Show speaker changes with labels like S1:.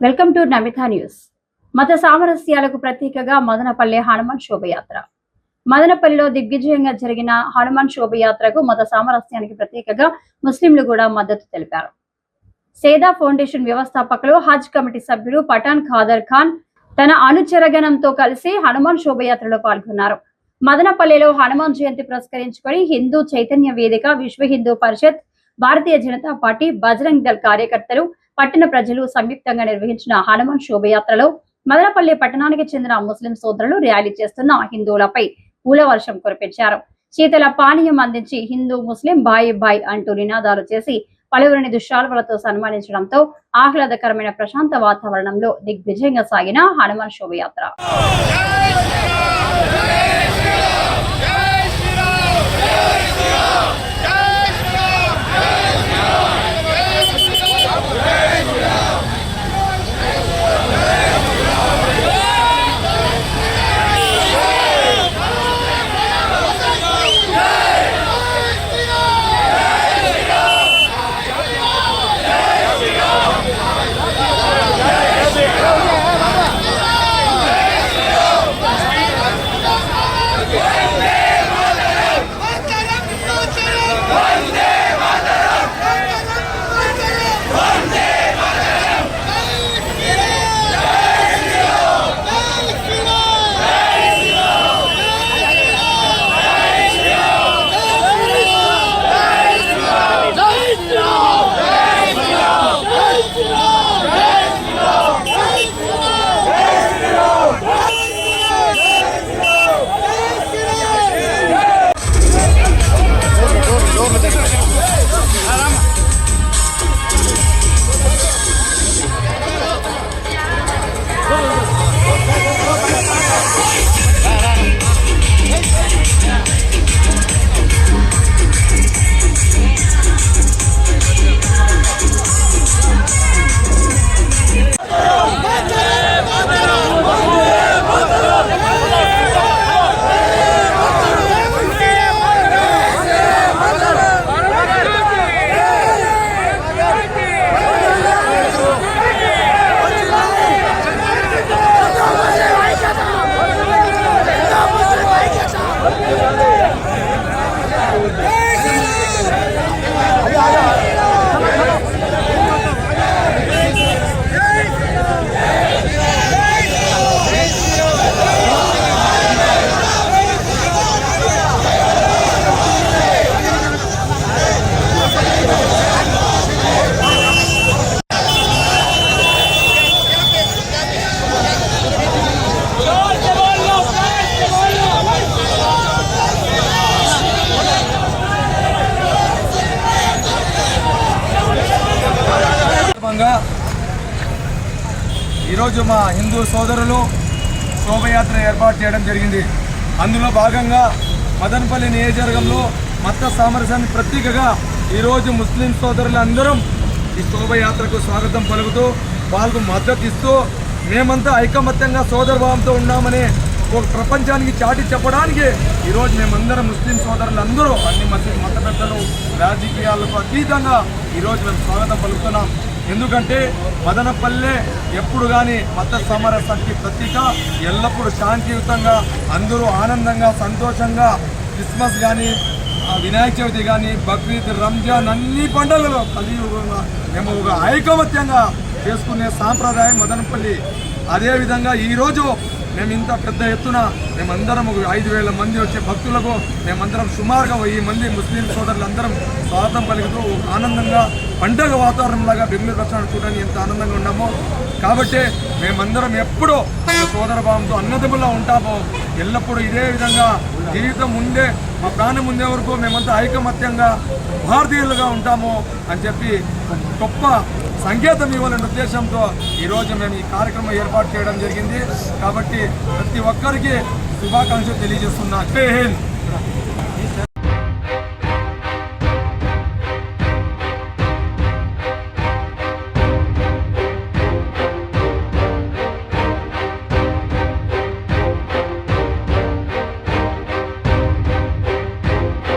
S1: Welcome to Namitha news. మత సామరస్యాలకు ప్రతీకగా మదనపల్లె హనుమాన్ శోభయాత్ర. మదనపల్లిలో దిగ్విజయంగా జరిగిన హనుమాన్ శోభయాత్రకు మత సామరస్యానికి ప్రతీకగా ముస్లింలు కూడా మద్దతు తెలిపారు. సేదా ఫౌండేషన్ వ్యవస్థాపకులు హజ్ కమిటీ సభ్యులు పఠాన్ ఖాదర్ ఖాన్ తన అనుచరగణంతో కలిసి హనుమాన్ శోభయాత్రలో పాల్గొన్నారు. మదనపల్లిలో హనుమాన్ జయంతి పురస్కరించుకొని హిందూ చైతన్య వేదిక విశ్వ హిందూ పరిషత్ భారతీయ జనతా పార్టీ బజరంగ్ దళ్ కార్యకర్తలు పట్టణ ప్రజలు సంయుక్తంగా నిర్వహించిన హనుమాన్ శోభయాత్రలో మదనపల్లి పట్టణానికి చెందిన ముస్లిం సోదరులు ర్యాలీ చేస్తున్న హిందువులపై పూల వర్షం కురిపించారు. శీతల పానీయం అందించి హిందూ ముస్లిం బాయ్ బాయ్ అంటూ నినాదాలు చేసి పలువురిని దుశ్శాలువలతో సన్మానించడంతో ఆహ్లాదకరమైన ప్రశాంత వాతావరణంలో దిగ్విజయంగా సాగిన హనుమాన్ శోభయాత్ర.
S2: Ja, men. ఈరోజు మా హిందూ సోదరులు శోభయాత్ర ఏర్పాటు చేయడం జరిగింది. అందులో భాగంగా మదనపల్లి నియోజకవర్గంలో మత సామరస్యాన్ని ప్రతీకగా ఈరోజు ముస్లిం సోదరులందరం ఈ శోభయాత్రకు స్వాగతం పలుకుతూ వాళ్ళకు మద్దతు ఇస్తూ మేమంతా ఐకమత్యంగా సోదరభావంతో ఉన్నామని ఒక ప్రపంచానికి చాటి చెప్పడానికి ఈరోజు మేమందరం ముస్లిం సోదరులందరూ అన్ని మత మత పెద్దలు రాజకీయాలకు అతీతంగా ఈరోజు మేము స్వాగతం పలుకుతున్నాం. ఎందుకంటే మదనపల్లె ఎప్పుడు కానీ మత సమర శక్తి ప్రతీక ఎల్లప్పుడూ శాంతియుతంగా అందరూ ఆనందంగా సంతోషంగా క్రిస్మస్ కానీ వినాయక చవితి కానీ బక్రీద్ రంజాన్ అన్ని పండుగలు కలియుగంగా మేము ఒక ఐకమత్యంగా చేసుకునే సాంప్రదాయం మదనపల్లి. అదేవిధంగా ఈరోజు మేము ఇంత పెద్ద ఎత్తున మేమందరం ఒక ఐదు వేల మంది వచ్చే భక్తులకు మేమందరం సుమారుగా వెయ్యి మంది ముస్లిం సోదరులందరం స్వాగతం పలుకుతూ ఒక ఆనందంగా పండగ వాతావరణంలాగా బెంగళూరు దర్శనం చూడడానికి ఎంత ఆనందంగా ఉన్నామో. కాబట్టి మేమందరం ఎప్పుడూ సోదర భావంతో అన్నదమ్ములా ఉంటామో. ఎల్లప్పుడూ ఇదే విధంగా జీవితం ముందే మా ప్రాణం ముందే వరకు మేమంతా ఐకమత్యంగా భారతీయులుగా ఉంటాము అని చెప్పి గొప్ప సంకేతం ఇవ్వాలనే ఉద్దేశంతో ఈరోజు మేము ఈ కార్యక్రమం ఏర్పాటు చేయడం జరిగింది. కాబట్టి ప్రతి ఒక్కరికి శుభాకాంక్షలు తెలియజేస్తున్నా. జై హింద్!